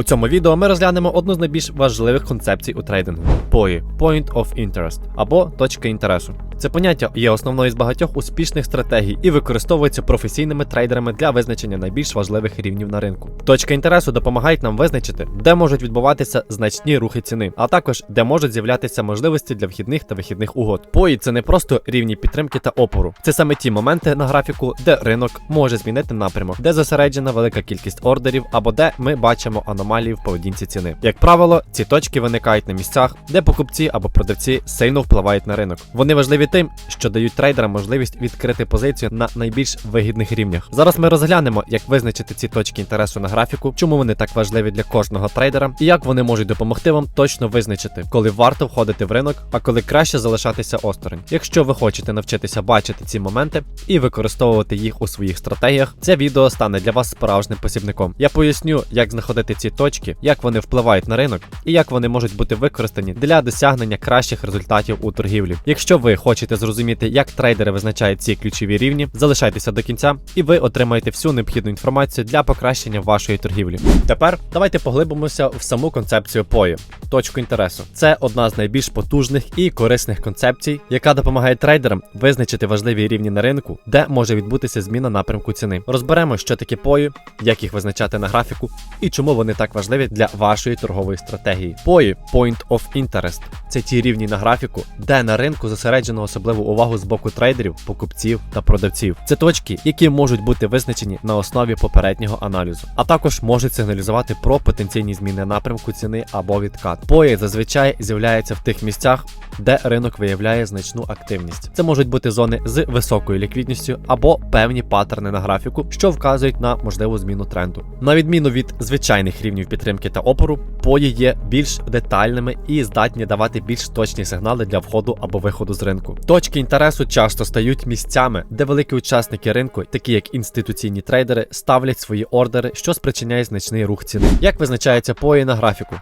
У цьому відео ми розглянемо одну з найбільш важливих концепцій у трейдингу POI – Point of Interest або точка інтересу. Це поняття є основною з багатьох успішних стратегій і використовується професійними трейдерами для визначення найбільш важливих рівнів на ринку. Точка інтересу допомагають нам визначити, де можуть відбуватися значні рухи ціни, а також де можуть з'являтися можливості для вхідних та вихідних угод. POI – це не просто рівні підтримки та опору, це саме ті моменти на графіку, де ринок може змінити напрямок, де зосереджена велика кількість ордерів або де ми бачимо аномалії в поведінці ціни. Як правило, ці точки виникають на місцях, де покупці або продавці сильно впливають на ринок. Вони важливі тим, що дають трейдерам можливість відкрити позицію на найбільш вигідних рівнях. Зараз ми розглянемо, як визначити ці точки інтересу на графіку, чому вони так важливі для кожного трейдера, і як вони можуть допомогти вам точно визначити, коли варто входити в ринок, а коли краще залишатися осторонь. Якщо ви хочете навчитися бачити ці моменти і використовувати їх у своїх стратегіях, це відео стане для вас справжнім посібником. Я поясню, як знаходити ці точки, як вони впливають на ринок і як вони можуть бути використані для досягнення кращих результатів у торгівлі. Якщо ви хочете зрозуміти, як трейдери визначають ці ключові рівні, залишайтеся до кінця, і ви отримаєте всю необхідну інформацію для покращення вашої торгівлі. Тепер давайте поглибимося в саму концепцію POI – точку інтересу. Це одна з найбільш потужних і корисних концепцій, яка допомагає трейдерам визначити важливі рівні на ринку, де може відбутися зміна напрямку ціни. Розберемо, що таке POI, як їх визначати на графіку і чому вони так важливі для вашої торгової стратегії. POI – Point of Interest – це ті рівні на графіку, де на ринку зосереджено особливу увагу з боку трейдерів, покупців та продавців. Це точки, які можуть бути визначені на основі попереднього аналізу, а також можуть сигналізувати про потенційні зміни напрямку ціни або відкат. POI зазвичай з'являється в тих місцях, де ринок виявляє значну активність. Це можуть бути зони з високою ліквідністю або певні паттерни на графіку, що вказують на можливу зміну тренду. На відміну від звичайних рівнів підтримки та опору, пої є більш детальними і здатні давати більш точні сигнали для входу або виходу з ринку. Точки інтересу часто стають місцями, де великі учасники ринку, такі як інституційні трейдери, ставлять свої ордери, що спричиняє значний рух ціни. Як визначається пої на графіку?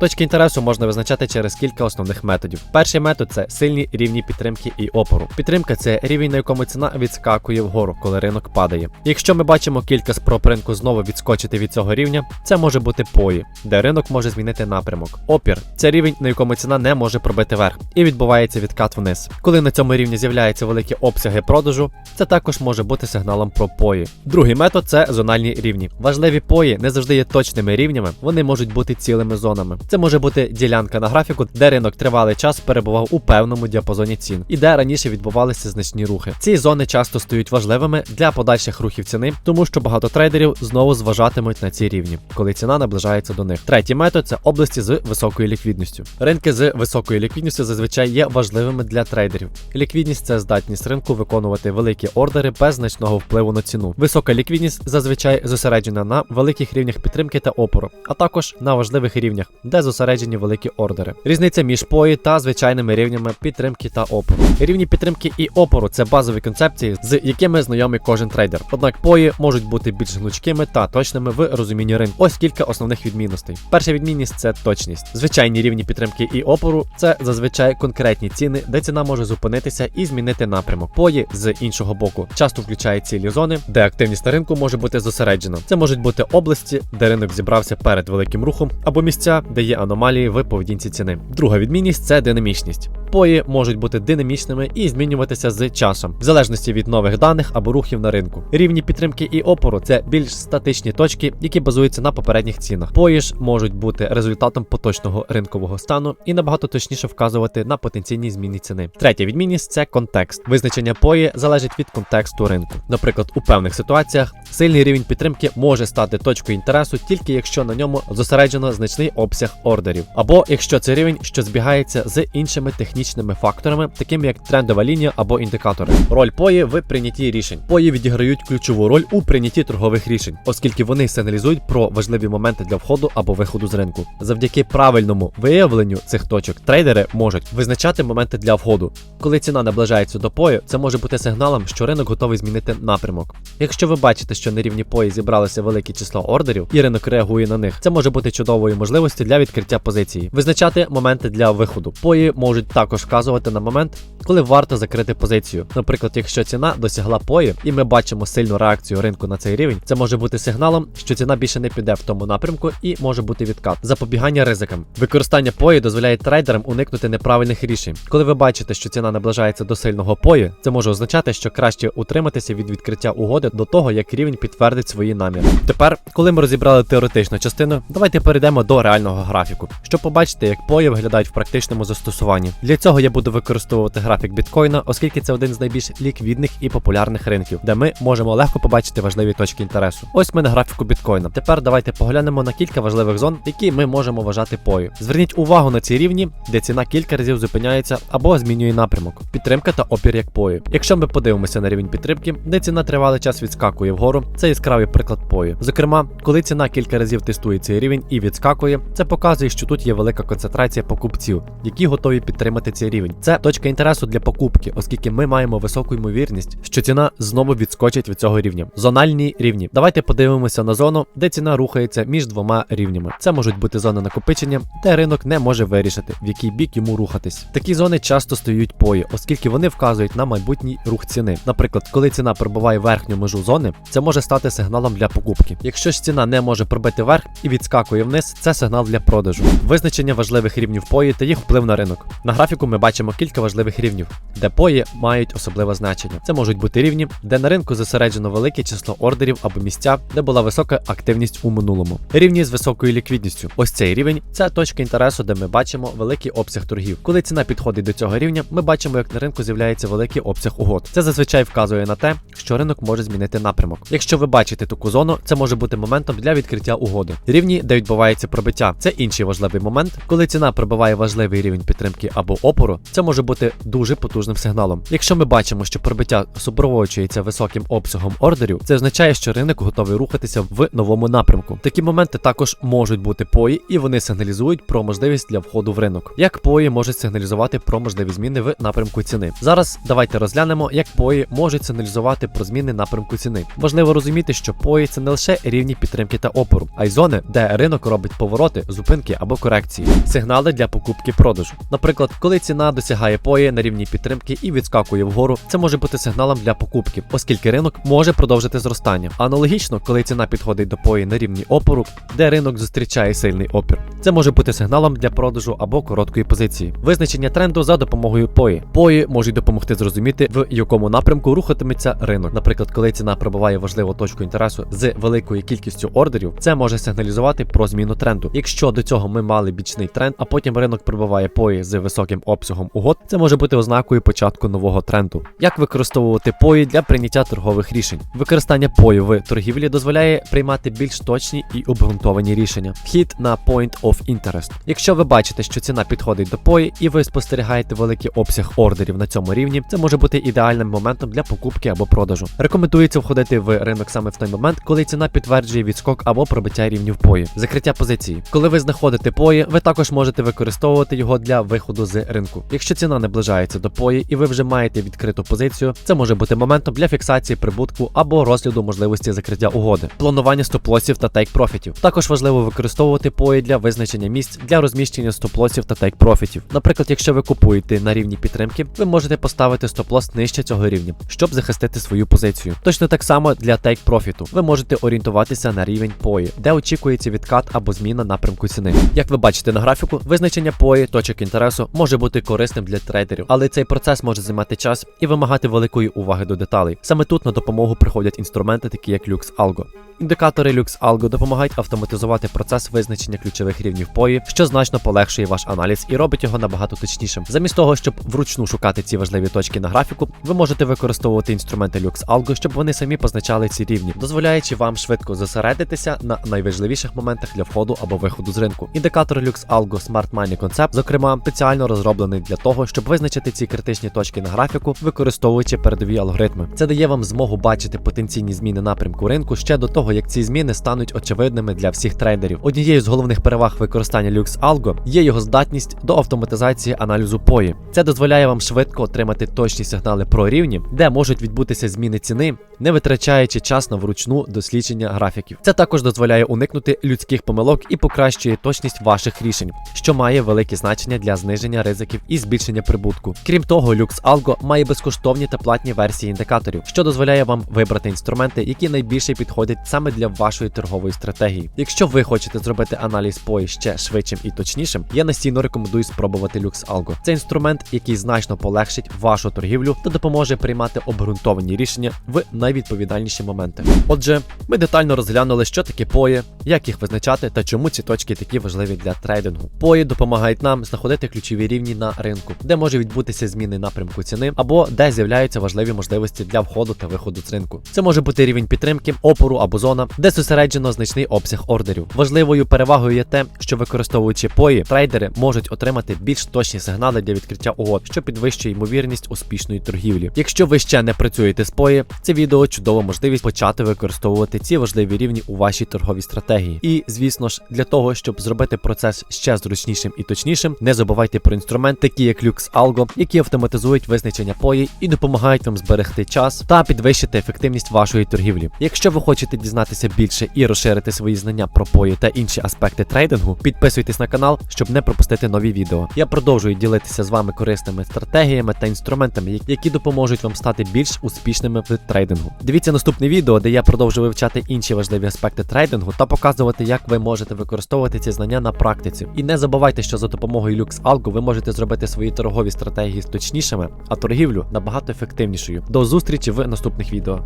Точки інтересу можна визначати через кілька основних методів. Перший метод це сильні рівні підтримки і опору. Підтримка це рівень, на якому ціна відскакує вгору, коли ринок падає. Якщо ми бачимо кілька спроб ринку знову відскочити від цього рівня, це може бути пої, де ринок може змінити напрямок. Опір це рівень, на якому ціна не може пробити верх, і відбувається відкат вниз. Коли на цьому рівні з'являються великі обсяги продажу, це також може бути сигналом про пої. Другий метод це зональні рівні. Важливі пої не завжди є точними рівнями, вони можуть бути цілими зонами. Це може бути ділянка на графіку, де ринок тривалий час перебував у певному діапазоні цін, і де раніше відбувалися значні рухи. Ці зони часто стають важливими для подальших рухів ціни, тому що багато трейдерів знову зважатимуть на ці рівні, коли ціна наближається до них. Третій метод це області з високою ліквідністю. Ринки з високою ліквідністю зазвичай є важливими для трейдерів. Ліквідність це здатність ринку виконувати великі ордери без значного впливу на ціну. Висока ліквідність зазвичай зосереджена на великих рівнях підтримки та опору, а також на важливих рівнях, де зосереджені великі ордери. Різниця між пої та звичайними рівнями підтримки та опору. Рівні підтримки і опору це базові концепції, з якими знайомий кожен трейдер. Однак пої можуть бути більш гнучкими та точними в розумінні ринку. Ось кілька основних відмінностей. Перша відмінність це точність. Звичайні рівні підтримки і опору це зазвичай конкретні ціни, де ціна може зупинитися і змінити напрямок. Пої з іншого боку часто включають цілі зони, де активність на ринку може бути зосереджена. Це можуть бути області, де ринок зібрався перед великим рухом, або місця, де є аномалії в поведінці ціни. Друга відмінність це динамічність. Пої можуть бути динамічними і змінюватися з часом, в залежності від нових даних або рухів на ринку. Рівні підтримки і опору це більш статичні точки, які базуються на попередніх цінах. Пої ж можуть бути результатом поточного ринкового стану і набагато точніше вказувати на потенційні зміни ціни. Третя відмінність це контекст. Визначення пої залежить від контексту ринку. Наприклад, у певних ситуаціях сильний рівень підтримки може стати точкою інтересу тільки якщо на ньому зосереджено значний обсяг ордерів, або якщо це рівень, що збігається з іншими технічними факторами, такими як трендова лінія або індикатори. Роль пої в прийнятті рішень. Пої відіграють ключову роль у прийнятті торгових рішень, оскільки вони сигналізують про важливі моменти для входу або виходу з ринку. Завдяки правильному виявленню цих точок трейдери можуть визначати моменти для входу. Коли ціна наближається до пою, це може бути сигналом, що ринок готовий змінити напрямок. Якщо ви бачите, що на рівні пої зібралося велике число ордерів і ринок реагує на них, це може бути чудовою можливістю для відкриття позиції. Визначати моменти для виходу. Пої можуть також вказувати на момент, коли варто закрити позицію. Наприклад, якщо ціна досягла пої, і ми бачимо сильну реакцію ринку на цей рівень, це може бути сигналом, що ціна більше не піде в тому напрямку і може бути відкат. Запобігання ризикам. Використання пої дозволяє трейдерам уникнути неправильних рішень. Коли ви бачите, що ціна наближається до сильного пої, це може означати, що краще утриматися від відкриття угоди до того, як рівень підтвердить свої наміри. Тепер, коли ми розібрали теоретичну частину, давайте перейдемо до реального графіку, щоб побачити, як пої виглядають в практичному застосуванні. Для цього я буду використовувати графік біткоїна, оскільки це один з найбільш ліквідних і популярних ринків, де ми можемо легко побачити важливі точки інтересу. Ось ми на графіку біткоїна. Тепер давайте поглянемо на кілька важливих зон, які ми можемо вважати пою. Зверніть увагу на ці рівні, де ціна кілька разів зупиняється або змінює напрямок. Підтримка та опір як пою. Якщо ми подивимося на рівень підтримки, де ціна тривалий час відскакує вгору, це яскравий приклад пою. Зокрема, коли ціна кілька разів тестує цей рівень і відскакує, це показує, що тут є велика концентрація покупців, які готові підтримати цей рівень. Це точка інтересу для покупки, оскільки ми маємо високу ймовірність, що ціна знову відскочить від цього рівня. Зональні рівні. Давайте подивимося на зону, де ціна рухається між двома рівнями. Це можуть бути зони накопичення, де ринок не може вирішити, в який бік йому рухатись. Такі зони часто стають пої, оскільки вони вказують на майбутній рух ціни. Наприклад, коли ціна пробиває верхню межу зони, це може стати сигналом для покупки. Якщо ж ціна не може пробити верх і відскакує вниз, це сигнал для продажу. Визначення важливих рівнів пої та їх вплив на ринок. На графіку ми бачимо кілька важливих рівнів, де пої мають особливе значення. Це можуть бути рівні, де на ринку зосереджено велике число ордерів або місця, де була висока активність у минулому. Рівні з високою ліквідністю. Ось цей рівень це точка інтересу, де ми бачимо великий обсяг торгів. Коли ціна підходить до цього рівня, ми бачимо, як на ринку з'являється великий обсяг угод. Це зазвичай вказує на те, що ринок може змінити напрямок. Якщо ви бачите таку зону, це може бути моментом для відкриття угоди. Рівні, де відбувається пробиття, це інший важливий момент. Коли ціна пробиває важливий рівень підтримки або опору, це може бути дуже потужним сигналом. Якщо ми бачимо, що пробиття супроводжується високим обсягом ордерів, це означає, що ринок готовий рухатися в новому напрямку. Такі моменти також можуть бути пої, і вони сигналізують про можливість для входу в ринок. Як пої можуть сигналізувати про можливі зміни в напрямку ціни? Зараз давайте розглянемо, як пої можуть сигналізувати про зміни напрямку ціни. Важливо розуміти, що пої це не лише рівні підтримки та опору, а й зони, де ринок робить повороти, зупинки або корекції, сигнали для покупки продажу. Наприклад, коли ціна досягає пої на рівні підтримки і відскакує вгору, це може бути сигналом для покупки, оскільки ринок може продовжити зростання. Аналогічно, коли ціна підходить до пої на рівні опору, де ринок зустрічає сильний опір, це може бути сигналом для продажу або короткої позиції. Визначення тренду за допомогою пої. Пої можуть допомогти зрозуміти, в якому напрямку рухатиметься ринок. Наприклад, коли ціна пробиває важливу точку інтересу з великою кількістю ордерів, це може сигналізувати про зміну тренду. Якщо до цього ми мали бічний тренд, а потім ринок пробиває пої з високим обсягом угод, це може бути ознакою початку нового тренду. Як використовувати пої для прийняття торгових рішень? Використання пою в торгівлі дозволяє приймати більш точні і обґрунтовані рішення. Вхід на Point of Interest. Якщо ви бачите, що ціна підходить до пої, і ви спостерігаєте великий обсяг ордерів на цьому рівні, це може бути ідеальним моментом для покупки або продажу. Рекомендується входити в ринок саме в той момент, коли ціна підтверджує відскок або пробиття рівнів пої. Закриття позиції. Коли ви знаходите пої, ви також можете використовувати його для виходу з ринку. Якщо ціна наближається до пої і ви вже маєте відкриту позицію, це може бути моментом для фіксації прибутку або розгляду можливості закриття угоди, планування стоп-лосів та тейк-профітів. Також важливо використовувати пої для визначення місць для розміщення стоп-лосів та тейк-профітів. Наприклад, якщо ви купуєте на рівні підтримки, ви можете поставити стоп-лос нижче цього рівня, щоб захистити свою позицію. Точно так само для тейк-профіту. Ви можете орієнтуватися на рівень пої, де очікується відкат або зміна напрямку ціни. Як ви бачите на графіку, визначення пої точок інтересу може бути корисним для трейдерів, але цей процес може займати час і вимагати великої уваги до деталей. Саме тут на допомогу приходять інструменти, такі як Lux Algo. Індикатори Lux Algo допомагають автоматизувати процес визначення ключових рівнів пої, що значно полегшує ваш аналіз і робить його набагато точнішим. Замість того, щоб вручну шукати ці важливі точки на графіку, ви можете використовувати інструменти Lux Algo, щоб вони самі позначали ці рівні, дозволяючи вам швидко зосередитися на найважливіших моментах для входу або виходу з ринку. Індикатор Lux Algo Smart Money Concept, зокрема, спеціально розроблений для того, щоб визначити ці критичні точки на графіку, використовуючи передові алгоритми. Це дає вам змогу бачити потенційні зміни напрямку ринку ще до того, того, як ці зміни стануть очевидними для всіх трейдерів. Однією з головних переваг використання Lux Algo є його здатність до автоматизації аналізу пої. Це дозволяє вам швидко отримати точні сигнали про рівні, де можуть відбутися зміни ціни, не витрачаючи час на вручну дослідження графіків. Це також дозволяє уникнути людських помилок і покращує точність ваших рішень, що має велике значення для зниження ризиків і збільшення прибутку. Крім того, Lux Algo має безкоштовні та платні версії індикаторів, що дозволяє вам вибрати інструменти, які найбільше підходять саме для вашої торгової стратегії. Якщо ви хочете зробити аналіз пої ще швидшим і точнішим, я настійно рекомендую спробувати Lux Algo. Це інструмент, який значно полегшить вашу торгівлю та допоможе приймати обґрунтовані рішення в найвідповідальніші моменти. Отже, ми детально розглянули, що таке пої, як їх визначати та чому ці точки такі важливі для трейдингу. Пої допомагають нам знаходити ключові рівні на ринку, де може відбутися зміни напрямку ціни, або де з'являються важливі можливості для входу та виходу з ринку. Це може бути рівень підтримки, опору або зона, де зосереджено значний обсяг ордерів. Важливою перевагою є те, що використовуючи пої, трейдери можуть отримати більш точні сигнали для відкриття угод, що підвищує ймовірність успішної торгівлі. Якщо ви ще не працюєте з пої, це відео чудова можливість почати використовувати ці важливі рівні у вашій торговій стратегії. І звісно ж, для того, щоб зробити процес ще зручнішим і точнішим, не забувайте про інструменти, такі як Lux Algo, які автоматизують визначення пої і допомагають вам зберегти час та підвищити ефективність вашої торгівлі. Якщо ви хочете дізнатися більше і розширити свої знання про пої та інші аспекти трейдингу, підписуйтесь на канал, щоб не пропустити нові відео. Я продовжую ділитися з вами корисними стратегіями та інструментами, які допоможуть вам стати більш успішними в трейдингу. Дивіться наступне відео, де я продовжу вивчати інші важливі аспекти трейдингу та показувати, як ви можете використовувати ці знання на практиці. І не забувайте, що за допомогою Lux Algo ви можете зробити свої торгові стратегії точнішими, а торгівлю набагато ефективнішою. До зустрічі в наступних відео.